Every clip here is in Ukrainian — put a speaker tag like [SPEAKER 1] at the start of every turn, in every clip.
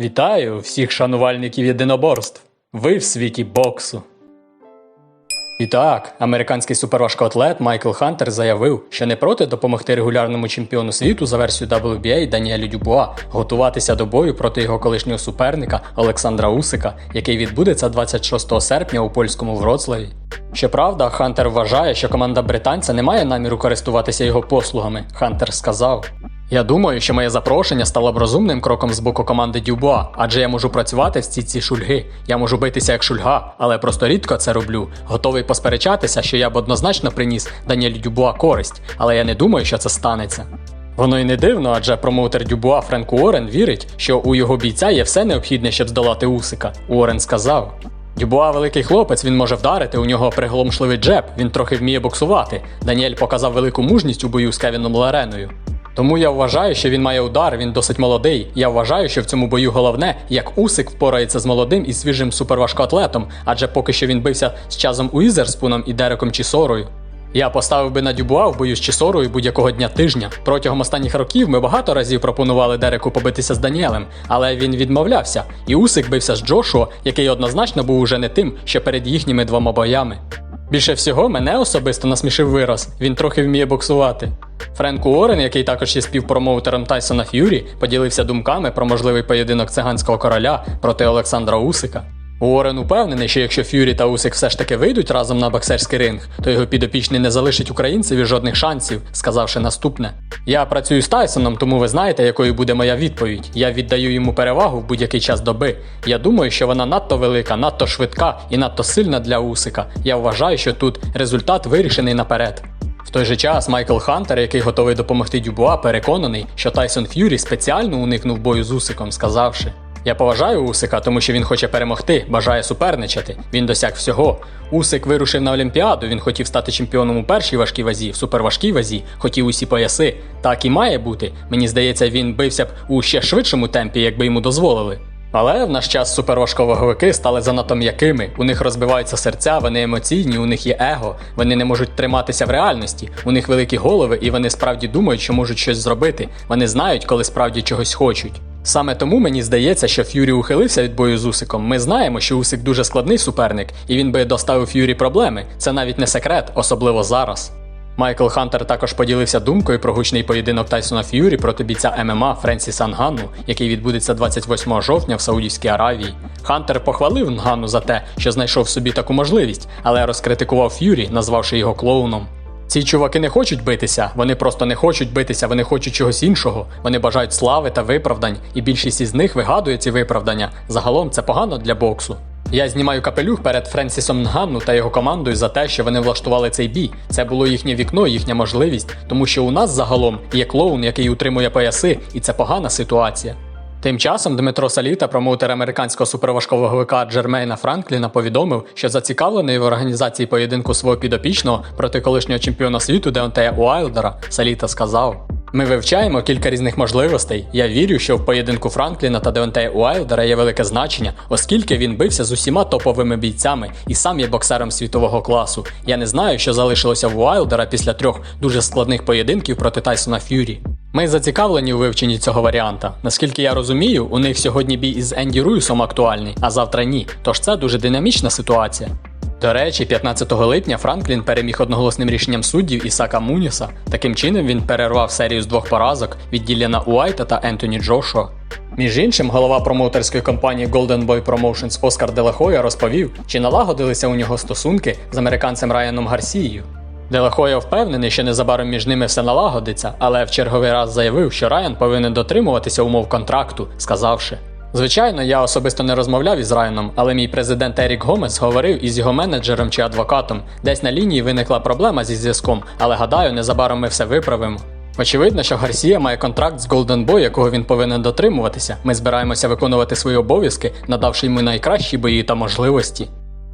[SPEAKER 1] Вітаю всіх шанувальників єдиноборств. Ви в світі боксу. І так, американський суперважкоатлет Майкл Хантер заявив, що не проти допомогти регулярному чемпіону світу за версією WBA Даніелю Дюбуа готуватися до бою проти його колишнього суперника Олександра Усика, який відбудеться 26 серпня у польському Вроцлаві. Щоправда, Хантер вважає, що команда британця не має наміру користуватися його послугами. Хантер сказав. Я думаю, що моє запрошення стало б розумним кроком з боку команди Дюбуа, адже я можу працювати в ці ці шульги. Я можу битися як шульга, але просто рідко це роблю. Готовий посперечатися, що я б однозначно приніс Даніелю Дюбуа користь, але я не думаю, що це станеться. Воно й не дивно, адже промоутер Дюбуа Френк Уоррен вірить, що у його бійця є все необхідне, щоб здолати Усика. Уоррен сказав. Дюбуа великий хлопець, він може вдарити, у нього приголомшливий джеб, він трохи вміє боксувати. Даніель показав велику мужність у бою з Кевіном Лареною. Тому я вважаю, що він має удар, він досить молодий. Я вважаю, що в цьому бою головне, як Усик впорається з молодим і свіжим суперважкоатлетом, адже поки що він бився з Чазом Уізерспуном і Дереком Чісорою. Я поставив би на Дюбуа в бою з Чісорою будь-якого дня тижня. Протягом останніх років ми багато разів пропонували Дереку побитися з Даніелем, але він відмовлявся, і Усик бився з Джошуа, який однозначно був уже не тим, що перед їхніми двома боями. Більше всього мене особисто насмішив вираз, він трохи вміє боксувати. Френк Уоррен, який також є співпромоутером Тайсона Ф'юрі, поділився думками про можливий поєдинок циганського короля проти Олександра Усика. Уоррен упевнений, що якщо Ф'юрі та Усик все ж таки вийдуть разом на боксерський ринг, то його підопічний не залишить українцеві жодних шансів, сказавши наступне: Я працюю з Тайсоном, тому ви знаєте, якою буде моя відповідь. Я віддаю йому перевагу в будь-який час доби. Я думаю, що вона надто велика, надто швидка і надто сильна для Усика. Я вважаю, що тут результат вирішений наперед. В той же час Майкл Хантер, який готовий допомогти Дюбуа, переконаний, що Тайсон Ф'юрі спеціально уникнув бою з Усиком, сказавши. Я поважаю Усика, тому що він хоче перемогти, бажає суперничати. Він досяг всього. Усик вирушив на Олімпіаду, він хотів стати чемпіоном у першій важкій вазі, в суперважкій вазі, хотів усі пояси. Так і має бути. Мені здається, він бився б у ще швидшому темпі, якби йому дозволили. Але в наш час суперважковаговики стали занадто м'якими. У них розбиваються серця, вони емоційні, у них є его, вони не можуть триматися в реальності. У них великі голови, і вони справді думають, що можуть щось зробити. Вони знають, коли справді чогось хочуть. Саме тому мені здається, що Ф'юрі ухилився від бою з Усиком. Ми знаємо, що Усик дуже складний суперник, і він би доставив Ф'юрі проблеми. Це навіть не секрет, особливо зараз. Майкл Хантер також поділився думкою про гучний поєдинок Тайсона Ф'юрі проти бійця ММА Френсіса Нганну, який відбудеться 28 жовтня в Саудівській Аравії. Хантер похвалив Нганну за те, що знайшов собі таку можливість, але розкритикував Ф'юрі, назвавши його клоуном. Ці чуваки не хочуть битися, вони просто не хочуть битися, вони хочуть чогось іншого. Вони бажають слави та виправдань, і більшість із них вигадує ці виправдання. Загалом це погано для боксу. Я знімаю капелюх перед Френсісом Нганну та його командою за те, що вони влаштували цей бій. Це було їхнє вікно, їхня можливість, тому що у нас загалом є клоун, який утримує пояси, і це погана ситуація. Тим часом Дмитро Саліта, промоутер американського суперважковиговика Джермейна Франкліна, повідомив, що зацікавлений в організації поєдинку свого підопічного проти колишнього чемпіона світу Деонтея Уайлдера, Саліта сказав. Ми вивчаємо кілька різних можливостей. Я вірю, що в поєдинку Франкліна та Деонтея Уайлдера є велике значення, оскільки він бився з усіма топовими бійцями і сам є боксером світового класу. Я не знаю, що залишилося в Уайлдера після трьох дуже складних поєдинків проти Тайсона Ф'юрі. Ми зацікавлені у вивченні цього варіанта. Наскільки я розумію, у них сьогодні бій із Енді Руїсом актуальний, а завтра ні. Тож це дуже динамічна ситуація. До речі, 15 липня Франклін переміг одноголосним рішенням суддів Ісака Муніса. Таким чином він перервав серію з двох поразок від Діліана Уайта та Ентоні Джошуа. Між іншим, голова промоутерської компанії Golden Boy Promotions Оскар Делахоя розповів, чи налагодилися у нього стосунки з американцем Райаном Гарсією. Делахоя впевнений, що незабаром між ними все налагодиться, але в черговий раз заявив, що Райан повинен дотримуватися умов контракту, сказавши. Звичайно, я особисто не розмовляв із Райаном, але мій президент Ерік Гомес говорив із його менеджером чи адвокатом. Десь на лінії виникла проблема зі зв'язком, але гадаю, незабаром ми все виправимо. Очевидно, що Гарсія має контракт з Golden Boy, якого він повинен дотримуватися. Ми збираємося виконувати свої обов'язки, надавши йому найкращі бої та можливості.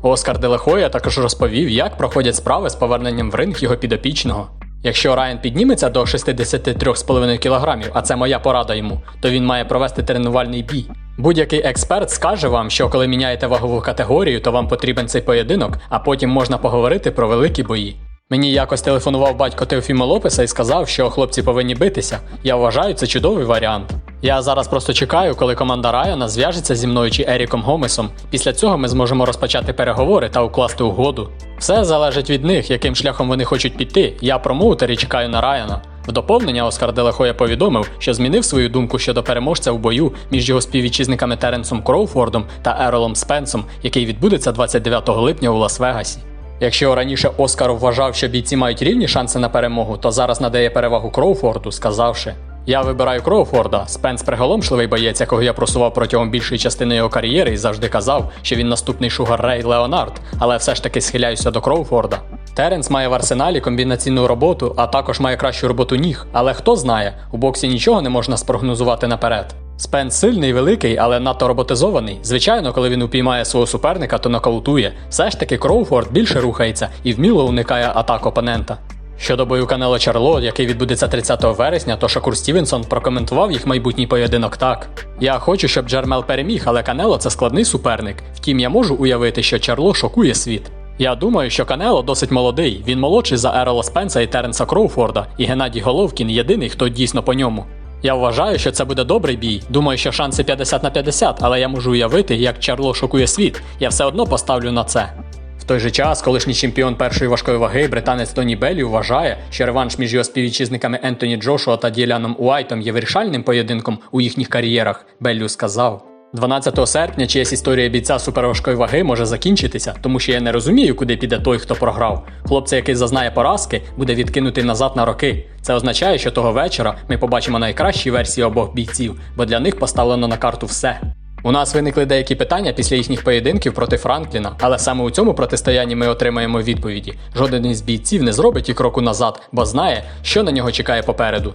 [SPEAKER 1] Оскар Делахоя також розповів, як проходять справи з поверненням в ринг його підопічного. Якщо Райан підніметься до 63,5 кг, а це моя порада йому, то він має провести тренувальний бій. Будь-який експерт скаже вам, що коли міняєте вагову категорію, то вам потрібен цей поєдинок, а потім можна поговорити про великі бої. Мені якось телефонував батько Теофіма Лопеса і сказав, що хлопці повинні битися. Я вважаю, це чудовий варіант. Я зараз просто чекаю, коли команда Райана зв'яжеться зі мною чи Еріком Гомесом. Після цього ми зможемо розпочати переговори та укласти угоду. Все залежить від них, яким шляхом вони хочуть піти. Я промоутер і чекаю на Райана. В доповнення Оскар Делахоя повідомив, що змінив свою думку щодо переможця в бою між його співвітчизниками Теренсом Кроуфордом та Еролом Спенсом, який відбудеться 29 липня у Лас-Вегасі. Якщо раніше Оскар вважав, що бійці мають рівні шанси на перемогу, то зараз надає перевагу Кроуфорду, сказавши: Я вибираю Кроуфорда. Спенс приголомшливий боєць, якого я просував протягом більшої частини його кар'єри і завжди казав, що він наступний Шугар Рей Леонард, але все ж таки схиляюся до Кроуфорда. Теренс має в арсеналі комбінаційну роботу, а також має кращу роботу ніг. Але хто знає, у боксі нічого не можна спрогнозувати наперед. Спенс сильний, великий, але надто роботизований. Звичайно, коли він упіймає свого суперника, то нокаутує. Все ж таки Кроуфорд більше рухається і вміло уникає атак опонента. Щодо бою Канело Чарло, який відбудеться 30 вересня, то Шакур Стівенсон прокоментував їх майбутній поєдинок так. Я хочу, щоб Джермел переміг, але Канело це складний суперник. Втім, я можу уявити, що Чарло шокує світ. Я думаю, що Канело досить молодий. Він молодший за Ерола Спенса і Теренса Кроуфорда, і Геннадій Головкін єдиний, хто дійсно по ньому. Я вважаю, що це буде добрий бій. Думаю, що шанси 50 на 50, але я можу уявити, як Чарло шокує світ. Я все одно поставлю на це. Той же час, колишній чемпіон першої важкої ваги, британець Тоні Беллі вважає, що реванш між його співвітчизниками Ентоні Джошуа та Діляном Уайтом є вирішальним поєдинком у їхніх кар'єрах. Беллю сказав. 12 серпня чиясь історія бійця суперважкої ваги може закінчитися, тому що я не розумію, куди піде той, хто програв. Хлопця, який зазнає поразки, буде відкинутий назад на роки. Це означає, що того вечора ми побачимо найкращі версії обох бійців, бо для них поставлено на карту все. У нас виникли деякі питання після їхніх поєдинків проти Франкліна, але саме у цьому протистоянні ми отримаємо відповіді. Жоден із бійців не зробить і кроку назад, бо знає, що на нього чекає попереду.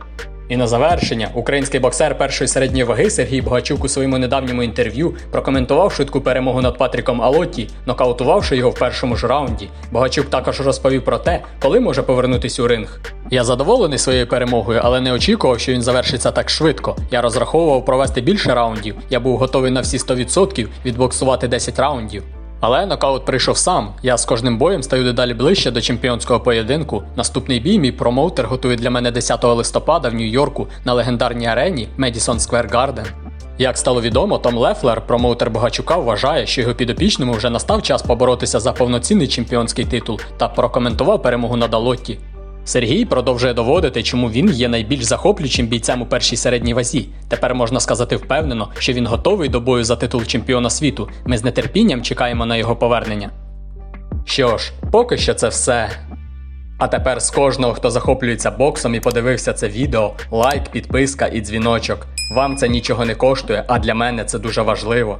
[SPEAKER 1] І на завершення, український боксер першої середньої ваги Сергій Богачук у своєму недавньому інтерв'ю прокоментував швидку перемогу над Патріком Алотті, нокаутувавши його в першому ж раунді. Богачук також розповів про те, коли може повернутись у ринг. Я задоволений своєю перемогою, але не очікував, що він завершиться так швидко. Я розраховував провести більше раундів. Я був готовий на всі 100% відбоксувати 10 раундів. Але нокаут прийшов сам. Я з кожним боєм стаю дедалі ближче до чемпіонського поєдинку. Наступний бій мій промоутер готує для мене 10 листопада в Нью-Йорку на легендарній арені Madison Square Garden. Як стало відомо, Том Лефлер, промоутер Богачука, вважає, що його підопічному вже настав час поборотися за повноцінний чемпіонський титул та прокоментував перемогу на Алотті. Сергій продовжує доводити, чому він є найбільш захоплюючим бійцем у першій середній вазі. Тепер можна сказати впевнено, що він готовий до бою за титул чемпіона світу. Ми з нетерпінням чекаємо на його повернення. Що ж, поки що це все. А тепер з кожного, хто захоплюється боксом і подивився це відео, лайк, підписка і дзвіночок. Вам це нічого не коштує, а для мене це дуже важливо.